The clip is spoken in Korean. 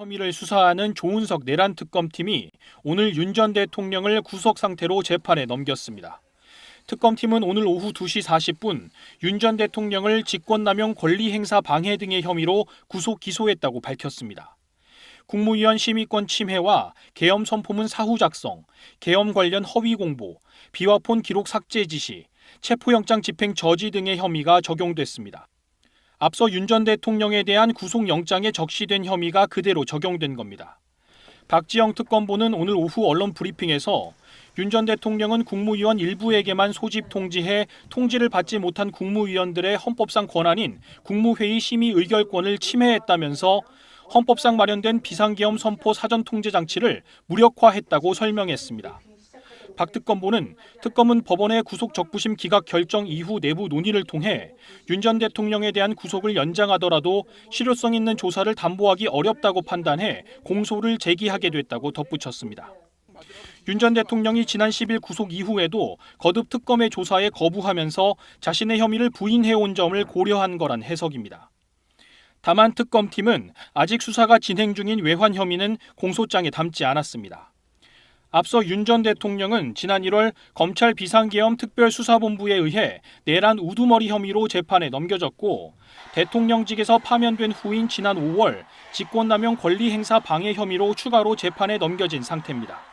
혐의를 수사하는 조은석 내란 특검팀이 오늘 윤 전 대통령을 구속 상태로 재판에 넘겼습니다. 특검팀은 오늘 오후 2시 40분 윤 전 대통령을 직권남용 권리행사 방해 등의 혐의로 구속 기소했다고 밝혔습니다. 국무위원 심의권 침해와 계엄 선포문 사후 작성, 계엄 관련 허위 공보, 비화폰 기록 삭제 지시, 체포영장 집행 저지 등의 혐의가 적용됐습니다. 앞서 윤 전 대통령에 대한 구속영장에 적시된 혐의가 그대로 적용된 겁니다. 박지영 특검보는 오늘 오후 언론 브리핑에서 윤 전 대통령은 국무위원 일부에게만 소집 통지해 통지를 받지 못한 국무위원들의 헌법상 권한인 국무회의 심의 의결권을 침해했다면서 헌법상 마련된 비상계엄 선포 사전 통제 장치를 무력화했다고 설명했습니다. 박 특검보는 특검은 법원의 구속 적부심 기각 결정 이후 내부 논의를 통해 윤 전 대통령에 대한 구속을 연장하더라도 실효성 있는 조사를 담보하기 어렵다고 판단해 공소를 제기하게 됐다고 덧붙였습니다. 윤전 대통령이 지난 10일 구속 이후에도 거듭 특검의 조사에 거부하면서 자신의 혐의를 부인해온 점을 고려한 거란 해석입니다. 다만 특검팀은 아직 수사가 진행 중인 외환 혐의는 공소장에 담지 않았습니다. 앞서 윤 전 대통령은 지난 1월 검찰 비상계엄 특별수사본부에 의해 내란 우두머리 혐의로 재판에 넘겨졌고 대통령직에서 파면된 후인 지난 5월 직권남용 권리행사 방해 혐의로 추가로 재판에 넘겨진 상태입니다.